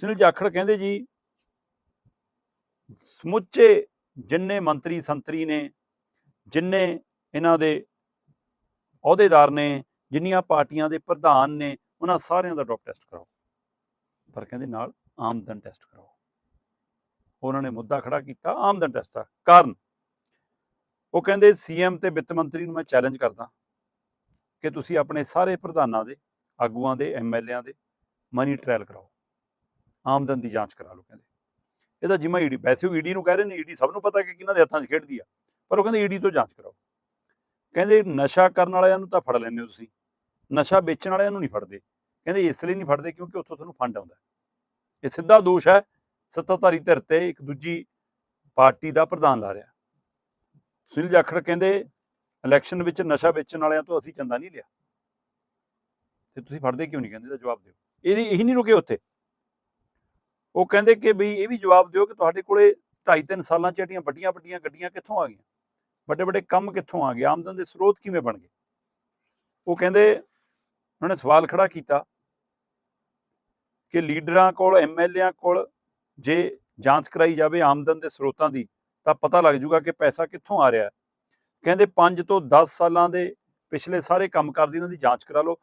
ਸੁਨੀਲ ਜਾਖੜ ਕਹਿੰਦੇ ਜੀ, ਸਮੁੱਚੇ ਜਿੰਨੇ ਮੰਤਰੀ ਸੰਤਰੀ ਨੇ, ਜਿੰਨੇ ਇਹਨਾਂ ਦੇ ਅਹੁਦੇਦਾਰ ਨੇ, ਜਿੰਨੀਆਂ ਪਾਰਟੀਆਂ ਦੇ ਪ੍ਰਧਾਨ ਨੇ, ਉਹਨਾਂ ਸਾਰਿਆਂ ਦਾ ਡੋਪ ਟੈਸਟ ਕਰਾਓ। ਪਰ ਕਹਿੰਦੇ ਨਾਲ ਆਮਦਨ ਟੈਸਟ ਕਰਾਓ। ਉਹਨਾਂ ਨੇ ਮੁੱਦਾ ਖੜਾ ਕੀਤਾ ਆਮਦਨ ਟੈਸਟ ਦਾ ਕਾਰਨ। ਉਹ ਕਹਿੰਦੇ ਸੀਐਮ ਤੇ ਵਿੱਤ ਮੰਤਰੀ ਨੂੰ ਮੈਂ ਚੈਲੰਜ ਕਰਦਾ ਕਿ ਤੁਸੀਂ ਆਪਣੇ ਸਾਰੇ ਪ੍ਰਧਾਨਾਂ ਦੇ, ਆਗੂਆਂ ਦੇ ਐਮਐਲਏਆਂ ਦੇ ਮਨੀ ਟ੍ਰਾਇਲ ਕਰਾਓ। ਆਮਦਨ ਦੀ ਜਾਂਚ ਕਰਾ ਲਓ ਕਹਿੰਦੇ। ਇਹਦਾ ਜਿਮਾ ਈਡੀ, ਵੈਸੇ ਉਹ ਈਡੀ ਨੂੰ ਕਹਿ ਰਹੇ ਨੇ, ਈਡੀ ਸਭ ਨੂੰ ਪਤਾ ਕਿ ਕਿਹਨਾਂ ਦੇ ਹੱਥਾਂ 'ਚ ਖੇਡਦੀ ਆ, ਪਰ ਉਹ ਕਹਿੰਦੇ ਈਡੀ ਤੋਂ ਜਾਂਚ ਕਰਾਓ। ਕਹਿੰਦੇ ਨਸ਼ਾ ਕਰਨ ਵਾਲਿਆਂ ਨੂੰ ਤਾਂ ਫੜ ਲੈਂਦੇ ਹੋ ਤੁਸੀਂ, ਨਸ਼ਾ ਵੇਚਣ ਵਾਲਿਆਂ ਨੂੰ ਨਹੀਂ ਫੜਦੇ, ਕਹਿੰਦੇ ਇਸ ਲਈ ਨਹੀਂ ਫੜਦੇ ਕਿਉਂਕਿ ਉੱਥੋਂ ਤੁਹਾਨੂੰ ਫੰਡ ਆਉਂਦਾ ਇਹ ਸਿੱਧਾ ਦੋਸ਼ ਹੈ, ਸੱਤਾਧਾਰੀ ਧਿਰ ਤੇ ਇੱਕ ਦੂਜੀ ਪਾਰਟੀ ਦਾ ਪ੍ਰਧਾਨ ਲਾ ਰਿਹਾ। ਸੁਨੀਲ ਜਾਖੜ ਕਹਿੰਦੇ, ਇਲੈਕਸ਼ਨ ਵਿੱਚ ਨਸ਼ਾ ਵੇਚਣ ਵਾਲਿਆਂ ਤੋਂ ਅਸੀਂ ਚੰਦਾ ਨਹੀਂ ਲਿਆ। ਤੇ ਤੁਸੀਂ ਫੜਦੇ ਕਿਉਂ ਨਹੀਂ? ਕਹਿੰਦੇ ਦਾ ਜਵਾਬ ਦਿਓ। ਇਹਦੀ, ਇਹੀ ਨਹੀਂ ਰੁਕੇ ਉੱਥੇ। ਉਹ ਕਹਿੰਦੇ ਕਿ ਬਈ ਇਹ ਵੀ ਜਵਾਬ ਦਿਓ ਕਿ ਤੁਹਾਡੇ ਕੋਲੇ 2.5-3 ਸਾਲਾਂ ਚ ਜਿਹੜੀਆਂ ਵੱਡੀਆਂ ਵੱਡੀਆਂ ਗੱਡੀਆਂ ਕਿੱਥੋਂ ਆ ਗਈਆਂ? ਵੱਡੇ ਵੱਡੇ ਕੰਮ ਕਿੱਥੋਂ ਆ ਗਏ? ਆਮਦਨ ਦੇ ਸਰੋਤ ਕਿਵੇਂ ਬਣ ਗਏ? ਉਹ ਕਹਿੰਦੇ, ਉਹਨਾਂ ਨੇ ਸਵਾਲ ਖੜਾ ਕੀਤਾ ਕਿ ਲੀਡਰਾਂ ਕੋਲ ਐਮਐਲਏਆਂ ਕੋਲ ਜੇ ਜਾਂਚ ਕਰਾਈ ਜਾਵੇ ਆਮਦਨ ਦੇ ਸਰੋਤਾਂ ਦੀ, ਤਾਂ ਪਤਾ ਲੱਗ ਜੂਗਾ ਕਿ ਪੈਸਾ ਕਿੱਥੋਂ ਆ ਰਿਹਾ ਹੈ। ਕਹਿੰਦੇ 5 ਤੋਂ 10 ਸਾਲਾਂ ਦੇ ਪਿਛਲੇ ਸਾਰੇ ਕੰਮ ਕਰਦੀ ਇਹਨਾਂ ਦੀ ਜਾਂਚ ਕਰਾ ਲਓ।